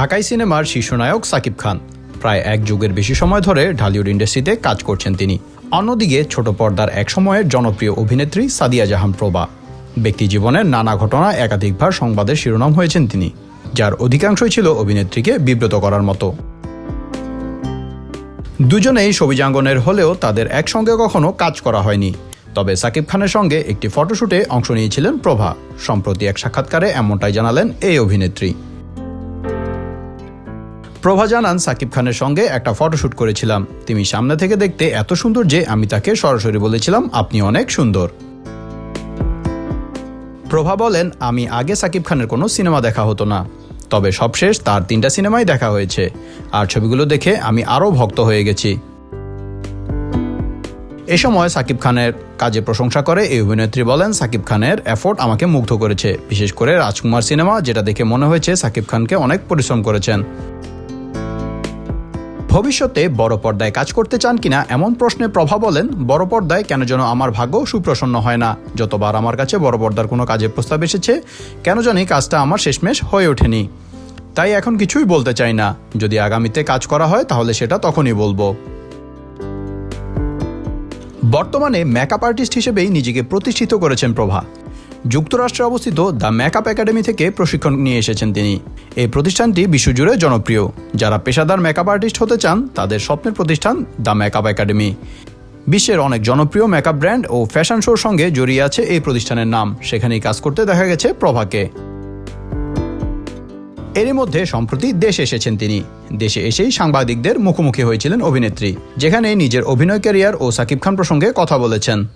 ঢাকাই সিনেমার শীর্ষনায়ক সাকিব খান। প্রায় এক যুগের বেশি সময় ধরে ঢালিউড ইন্ডাস্ট্রিতে কাজ করছেন তিনি। অন্যদিকে ছোট পর্দার এক সময়ের জনপ্রিয় অভিনেত্রী সাদিয়া জাহান প্রভা। ব্যক্তি জীবনের নানা ঘটনা একাধিকবার সংবাদের শিরোনাম হয়েছেন তিনি, যার অধিকাংশই ছিল অভিনেত্রীকে বিব্রত করার মতো। দুজনেই ছবিজাঙ্গনের হলেও তাদের একসঙ্গে কখনো কাজ করা হয়নি। তবে সাকিব খানের সঙ্গে একটি ফটোশুটে অংশ নিয়েছিলেন প্রভা। সম্প্রতি এক সাক্ষাৎকারে এমনটাই জানালেন এই অভিনেত্রী। প্রভা জানান, সাকিব খানের সঙ্গে একটা ফটোশুট করেছিলাম। তিনি সামনে থেকে দেখতে এত সুন্দর যে আমি তাকে সরাসরি বলেছিলাম, আপনি অনেক সুন্দর। প্রভা বলেন, আমি আগে সাকিব খানের কোনো সিনেমা দেখা হতো না। তবে সবশেষ তার তিনটা সিনেমাই দেখা হয়েছে। আর ছবিগুলো দেখে আমি আরও ভক্ত হয়ে গেছি। এ সময় সাকিব খানের কাজে প্রশংসা করে এই অভিনেত্রী বলেন, সাকিব খানের এফোর্ট আমাকে মুগ্ধ করেছে। বিশেষ করে রাজকুমার সিনেমা, যেটা দেখে মনে হয়েছে সাকিব খানকে অনেক পরিশ্রম করেছেন। ভবিষ্যতে বড় পর্দায় কাজ করতে চান কিনা এমন প্রশ্নে প্রভা বলেন, বড় পর্দায় কেন যেন আমার ভাগ্য সুপ্রসন্ন হয় না? যতবার আমার কাছে বড় পর্দার কোনো কাজের প্রস্তাব এসেছে, কেন জানি কাজটা আমার শেষমেশ হয়ে ওঠেনি? তাই এখন কিছুই বলতে চাই না। যদি আগামীতে কাজ করা হয়, তাহলে সেটা তখনই বলব। বর্তমানে মেকআপ আর্টিস্ট হিসেবেই নিজেকে প্রতিষ্ঠিত করেছেন প্রভা। যুক্তরাষ্ট্রে অবস্থিত দ্য মেকআপ একাডেমি থেকে প্রশিক্ষণ নিয়ে এসেছেন তিনি। এই প্রতিষ্ঠানটি বিশ্বজুড়ে জনপ্রিয়। যারা পেশাদার মেকআপ আর্টিস্ট হতে চান, তাদের স্বপ্নের প্রতিষ্ঠান দ্য মেকআপ একাডেমি। বিশ্বের অনেক জনপ্রিয় মেকআপ ব্র্যান্ড ও ফ্যাশন শোর সঙ্গে জড়িয়ে আছে এই প্রতিষ্ঠানের নাম। সেখানেই কাজ করতে দেখা গেছে প্রভাকে। এরই মধ্যে সম্প্রতি দেশে এসেছেন তিনি। দেশে এসেই সাংবাদিকদের মুখোমুখি হয়েছিলেন অভিনেত্রী, যেখানে নিজের অভিনয় ক্যারিয়ার ও সাকিব খান প্রসঙ্গে কথা বলেছেন।